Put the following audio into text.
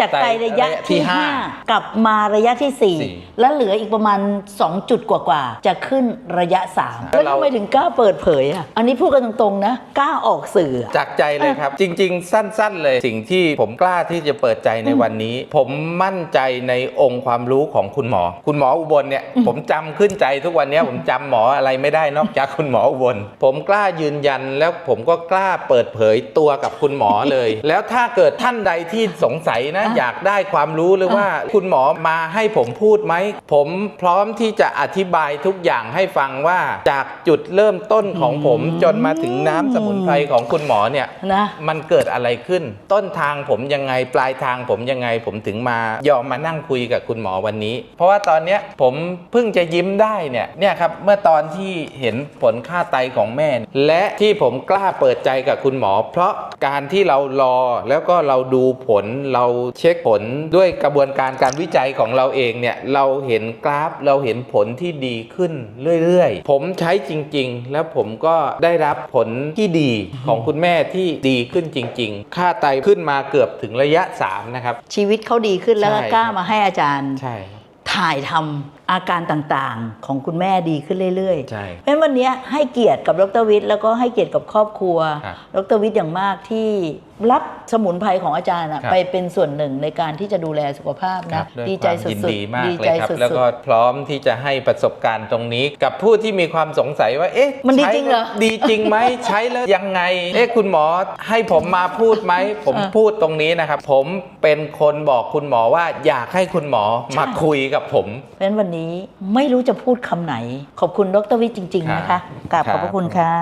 จากไตระยะที่ที่ห้า5กลับมาระยะที่สี่4แล้วเหลืออีกประมาณ 2 จุดกว่าๆ จะขึ้นระยะ 3 แล้วเราทำไมถึงกล้าเปิดเผยอะ อันนี้พูดกันตรงๆ นะ กล้าออกสื่ออะจากใจเลยครับ จริง ๆ สั้น ๆ เลยสิ่งที่ผมกล้าที่จะเปิดใจในวันนี้ ผมมั่นใจในองค์ความรู้ของคุณหมอ คุณหมออุบลเนี่ย ผมจำขึ้นใจทุกวันเนี้ยผมจำหมออะไรไม่ได้นอกจากคุณหมออุบล ผมกล้ายืนยันแล้วผมก็กล้าเปิดเผยตัวกับคุณหมอเลย แล้วถ้าเกิดท่านใดที่สงสัยนะอะอยากได้ความรู้หรือว่าคุณหมอมาให้ผมพูดไหม ผมพร้อมที่จะอธิบายทุกอย่างให้ฟังว่าจากจุดเริ่มต้นของผมจนมาถึงน้ำสมุนไพรของคุณหมอเนี่ยนะมันเกิดอะไรขึ้น ต้นทางผมยังไงปลายทางผมยังไงผมถึงมายอมมานั่งคุยกับคุณหมอวันนี้ เพราะว่าตอนเนี้ยผมเพิ่งจะยิ้มได้เนี่ยเนี่ยครับเมื่อตอนที่เห็นผลค่าไตของแม่ และที่ผมกล้าเปิดใจกับคุณหมอ เพราะการที่เรารอแล้วก็เราดูผลเราเช็คผลด้วยกระบวนการการวิจัยของเราเองเนี่ยเราเห็นกราฟเราเห็นผลที่ดีขึ้นเรื่อยๆ ผมใช้จริง ๆ แล้วผมก็ได้รับผลที่ดีของคุณแม่ที่ดีขึ้นจริง ๆ ค่าไตขึ้นมาเกือบถึงระยะ3นะครับชีวิตเขาดีขึ้นแล้วก็ใช่กล้าครับมาให้อาจารย์ ใช่ครับ ถ่ายทำอาการต่างๆ ของคุณแม่ดีขึ้นเรื่อยๆใช่เพราะฉะนั้นวันนี้ให้เกียรติกับดรวิทย์แล้วก็ให้เกียรติกับครอบครัวครับดรวิทย์อย่างมากที่รับสมุนไพรของอาจารย์อะครับไปเป็นส่วนหนึ่งในการที่จะดูแลสุขภาพครันะบด้วยดีใจความสุยินดดีมาๆกดีเลใจยครับสุดแล้วก็พร้อมที่จะให้ประสบการณ์ตรงนี้ กับผู้ที่มีความสงสัยว่า เอ๊ะ มันดีใช้จริงเหรอดีจริงไหมใช้แล้วยังไง เอ๊ะคุณหมอให้ผมมาพูดไหมผมเออพูดตรงนี้นะครับ ผมเป็นคนบอกคุณหมอว่าอยากให้คุณหมอมาคุยกับผมๆเพราะฉะนั้นวันนี้ไม่รู้จะพูดคำไหน ขอบคุณดรวิทย์จริง ๆ นะคะกราบขอบพระคุณค่ะ